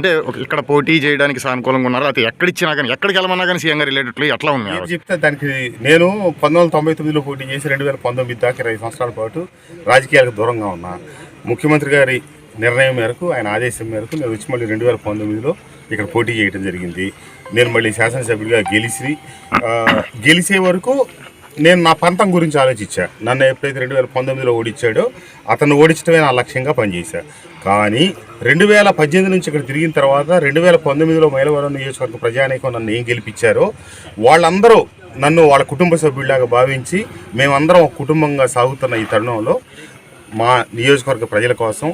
అంటే ఇక్కడ పోటీ చేయడానికి సానుకూలంగా ఉన్నారు? అయితే ఎక్కడిచ్చినా కానీ ఎక్కడికి వెళ్ళమన్నా కానీ సీఎం గారు రిలేటెడ్లీ ఎట్లా ఉంది చెప్తే దానికి నేను పంతొమ్మిది వందల తొంభై తొమ్మిదిలో పోటీ చేసి రెండు వేల పంతొమ్మిది దాకా ఇరవై సంవత్సరాల పాటు రాజకీయాలకు దూరంగా ఉన్నా. ముఖ్యమంత్రి గారి నిర్ణయం మేరకు ఆయన ఆదేశం మేరకు నేను వచ్చి మళ్ళీ రెండు వేల పంతొమ్మిదిలో ఇక్కడ పోటీ చేయడం జరిగింది. నేను మళ్ళీ శాసనసభ్యుడిగా గెలిచి గెలిచే వరకు నేను నా పంతం గురించి ఆలోచించా. నన్ను ఎప్పుడైతే రెండు వేల పంతొమ్మిదిలో ఓడించాడో అతను ఓడించడమే నా లక్ష్యంగా పనిచేశా. కానీ రెండు వేల పద్దెనిమిది నుంచి ఇక్కడ తిరిగిన తర్వాత రెండు వేల పంతొమ్మిదిలో మైలవరం నియోజకవర్గ ప్రజానీకం నన్ను ఏం గెలిపించారో వాళ్ళందరూ నన్ను వాళ్ళ కుటుంబ సభ్యుడిలాగా భావించి మేమందరం ఒక కుటుంబంగా సాగుతున్న ఈ తరుణంలో మా నియోజకవర్గ ప్రజల కోసం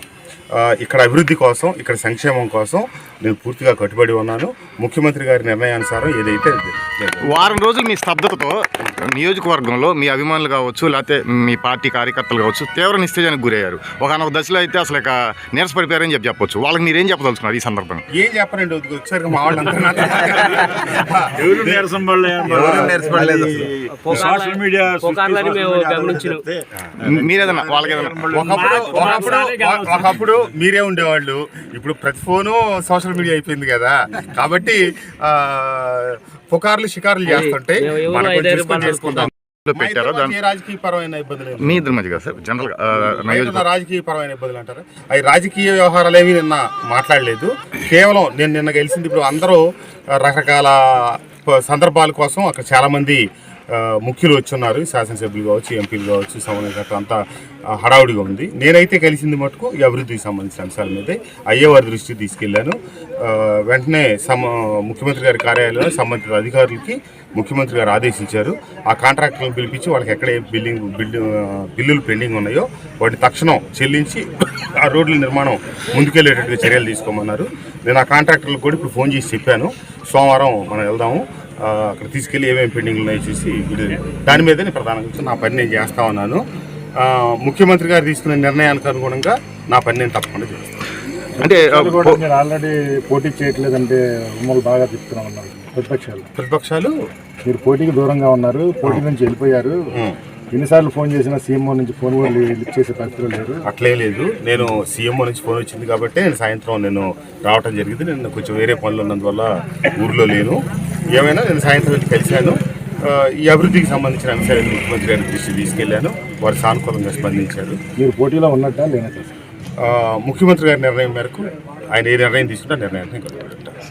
ఇక్కడ అభివృద్ధి కోసం ఇక్కడ సంక్షేమం కోసం నేను పూర్తిగా కట్టుబడి ఉన్నాను. ముఖ్యమంత్రి గారి నిర్ణయానుసారం ఏదైతే వారం రోజులు మీ స్తబ్దతతో నియోజకవర్గంలో మీ అభిమానులు కావచ్చు లేకపోతే మీ పార్టీ కార్యకర్తలు కావచ్చు తీవ్ర నిస్తేజానికి గురయ్యారు. ఒక దశలో అయితే అసలు ఇక నీరసపడిపోయారని చెప్పి చెప్పొచ్చు. వాళ్ళకి మీరేం చెప్పదలుచుకున్నారు ఈ సందర్భంగా? ఏం చెప్పరండి మా సోషల్ మీడియా మీరేదన్నా వాళ్ళకి ఒకప్పుడు ఒకప్పుడు ఒకప్పుడు మీరే ఉండేవాళ్ళు. ఇప్పుడు ప్రతి ఫోను సోషల్ మీడియా అయిపోయింది కదా. కాబట్టి పుకార్లు షికార్లు చేస్తుంటే మేము ఎవరు మనం కొంచెం ఐదారు చూసుకొని పనులు చేసుకుందాం. లో మా పెట్టారో ఇద్దరిలో దాని ఏ రాజకీయ పరమైన ఇబ్బందులు మీ ఇద్దరి సార్ రాజకీయ పరమైన ఇబ్బందులు అంటారు? అవి రాజకీయ వ్యవహారాలు ఏమీ నిన్న మాట్లాడలేదు. కేవలం నేను నిన్న గెలిచింది ఇప్పుడు అందరూ రకరకాల సందర్భాల కోసం అక్కడ చాలామంది ఆ, ముఖ్యులు వచ్చున్నారు. శాసనసభ్యులు కావచ్చు ఎంపీలు కావచ్చు సంబంధించిన అంతా హడావుడిగా ఉంది. నేనైతే కలిసింది మటుకు ఈ అభివృద్ధికి సంబంధించిన అంశాల మీదే అయ్యేవారి దృష్టికి తీసుకెళ్ళాను వెంటనే సమ ముఖ్యమంత్రి గారి కార్యాలయంలో సంబంధిత అధికారులకి ముఖ్యమంత్రి గారు ఆదేశించారు. ఆ కాంట్రాక్టర్లను పిలిపించి వాళ్ళకి ఎక్కడ ఏ బిల్డింగ్ బిల్డింగ్ బిల్లులు పెండింగ్ ఉన్నాయో వాటిని తక్షణం చెల్లించి ఆ రోడ్ల నిర్మాణం ముందుకెళ్ళేటట్టుగా చర్యలు తీసుకోమన్నారు. నేను ఆ కాంట్రాక్టర్లకు కూడా ఇప్పుడు ఫోన్ చేసి చెప్పాను. సోమవారం మనం వెళ్దాము. అక్కడ తీసుకెళ్ళి ఏమేమి పెండింగ్లు ఉన్నాయో చూసి దాని మీద నేను ప్రధానంగా నా పని నేను చేస్తా ఉన్నాను. ఆ, ముఖ్యమంత్రి గారు తీసుకున్న నిర్ణయానికి అనుగుణంగా నా పని నేను తప్పకుండా చేస్తాను. అంటే ఆల్రెడీ పోటీ చేయట్లేదంటే మమ్మల్ని బాగా తిప్పుతున్నాం అన్నారు ప్రతిపక్షాలు. ప్రతిపక్షాలు? మీరు పోటీకి దూరంగా ఉన్నారు పోటీ నుంచి వెళ్ళిపోయారు. ఎన్నిసార్లు ఫోన్ చేసినా సీఎంఓ నుంచి ఫోన్ కూడా లిఫ్ట్ చేసే పరిస్థితులు లేరు అట్లే లేదు. నేను సీఎంఓ నుంచి ఫోన్ వచ్చింది కాబట్టి నేను సాయంత్రం నేను రావటం జరిగింది. నేను కొంచెం వేరే పనులు ఉన్నందువల్ల ఊర్లో లేను. ఏమైనా నేను సాయంత్రం వచ్చి కలిశాను. ఈ అభివృద్ధికి సంబంధించిన అంశాలను ముఖ్యమంత్రి గారి దృష్టికి తీసుకెళ్ళాను వారు సానుకూలంగా స్పందించారు. మీరు పోటీలో ఉన్నట్టా ముఖ్యమంత్రి గారి నిర్ణయం మేరకు ఆయన ఏ నిర్ణయం తీసుకుంటే నిర్ణయాన్ని